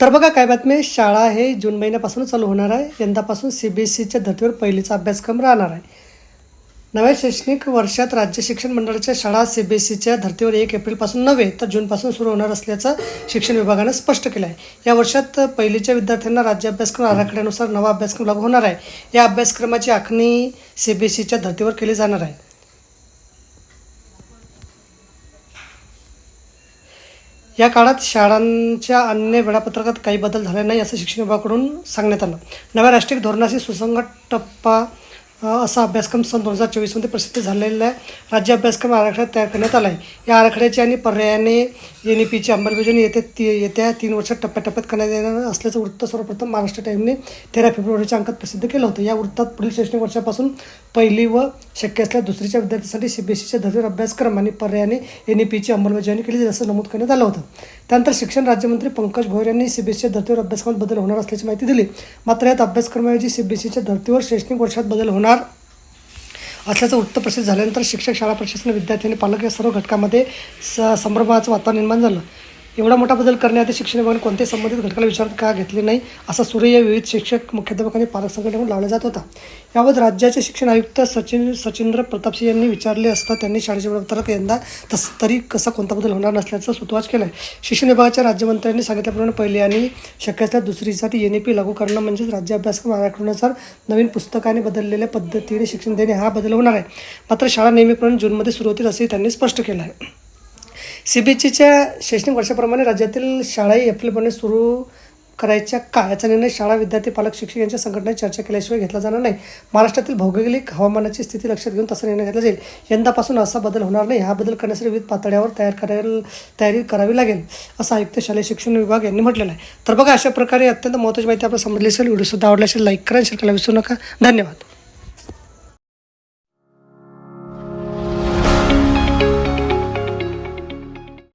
तर बघा काय बातमी शाळा हे जून महिन्यापासून चालू होणार आहे. यंदापासून सी बी एस सीच्या धर्तीवर पहिलीचा अभ्यासक्रम राहणार आहे. नव्या शैक्षणिक वर्षात राज्य शिक्षण मंडळाच्या शाळा सी बी एस सीच्या धर्तीवर एक एप्रिलपासून नव्हे तर जूनपासून सुरू होणार असल्याचं शिक्षण विभागानं स्पष्ट केलं आहे. या वर्षात पहिलीच्या विद्यार्थ्यांना राज्य अभ्यासक्रम आराखड्यानुसार नवा अभ्यासक्रम लागू होणार आहे. या अभ्यासक्रमाची आखणी सी बी एस सीच्या धर्तीवर केली जाणार आहे. या काळात शाळांच्या अन्य वेळापत्रकात काही बदल झाले नाही असं शिक्षण विभागाकडून सांगण्यात आलं. नव्या राष्ट्रीय धोरणाशी सुसंगत टप्पा असा अभ्यासक्रम सन दोन हजार चोवीसमध्ये प्रसिद्ध झालेला आहे. राज्य अभ्यासक्रम आराखडा तयार करण्यात आला आहे या आराखड्याची आणि पर्यायाने एन ई पीची अंमलबजावणी येत्या ती येत्या तीन वर्षात टप्प्याटप्प्यात करण्यात येणार असल्याचं वृत्त सर्वप्रथम महाराष्ट्र टाईमने तेरा फेब्रुवारीच्या अंकात प्रसिद्ध केलं होतं. या वृत्तात पुढील शैक्षणिक वर्षापासून पहिली व शक्य असल्या दुसरीच्या विद्यार्थ्यांसाठी सी बी एस सीच्या धर्तीवर अभ्यासक्रम आणि पर्यायाने एन ई पीची अंमलबजावणी केली जाईल असं नमूद करण्यात आलं होतं. त्यानंतर शिक्षण राज्यमंत्री पंकज भोयर यांनी सी बी एस सीच्या धर्तीवर अभ्यासक्रमात बदल होणार असल्याची माहिती दिली. मात्र यात अभ्यासक्रमाऐवजी सी बी एस सीच्या धर्तीवर शैक्षणिक वर्षात बदल होणार असल्याचं वृत्त प्रसिद्ध झाल्यानंतर शिक्षक शाळा प्रशासन विद्यार्थी आणि पालक या सर्व घटकामध्ये स संभ्रमाचं वातावरण निर्माण झालं. एवढा मोठा बदल करण्याआधी शिक्षण विभागाने कोणत्याही संबंधित घटकाला विचारात का घेतले नाही असा सूर्य विविध शिक्षक मुख्याध्यापकांनी पालक संघटनेकडून लावला जात होता. याबाबत राज्याचे शिक्षण आयुक्त सचिन सचिंद्र प्रतापसिंह यांनी विचारले असता त्यांनी शाळेच्या वेळापत्रक यंदा तस तरी कसा कोणता बदल होणार नसल्याचा सुतवाच केला आहे शिक्षण विभागाच्या राज्यमंत्र्यांनी सांगितल्याप्रमाणे पहिली आणि शक्य असल्यास दुसरीसाठी एन ई पी लागू करणं म्हणजेच राज्य अभ्यासक्रम आराखड्यानुसार नवीन पुस्तकाने बदललेल्या पद्धतीने शिक्षण देणे हा बदल होणार आहे. मात्र शाळा नेहमीप्रमाणे जूनमध्ये सुरू होतील असंही त्यांनी स्पष्ट केलं आहे सी बी एस ईच्या शैक्षणिक वर्षाप्रमाणे राज्यातील शाळाही एप्रिलपर्यंत सुरू करायच्या का याचा निर्णय शाळा विद्यार्थी पालक शिक्षक यांच्या संघटनेत चर्चा केल्याशिवाय घेतला जाणार नाही. महाराष्ट्रातील भौगोलिक हवामानाची स्थिती लक्षात घेऊन तसा निर्णय घेतला जाईल. यंदापासून असा बदल होणार नाही. हा बदल करण्यासाठी विविध पातळ्यावर तयार करायला तयारी करावी लागेल असं आयुक्त शालेय शिक्षण विभाग यांनी म्हटलेलं आहे. तर बघा अशा प्रकारे अत्यंत महत्त्वाची माहिती आपल्याला समजली असेल. व्हिडिओसुद्धा आवडला असेल लाईक करा शेअर करायला विसरू नका. धन्यवाद.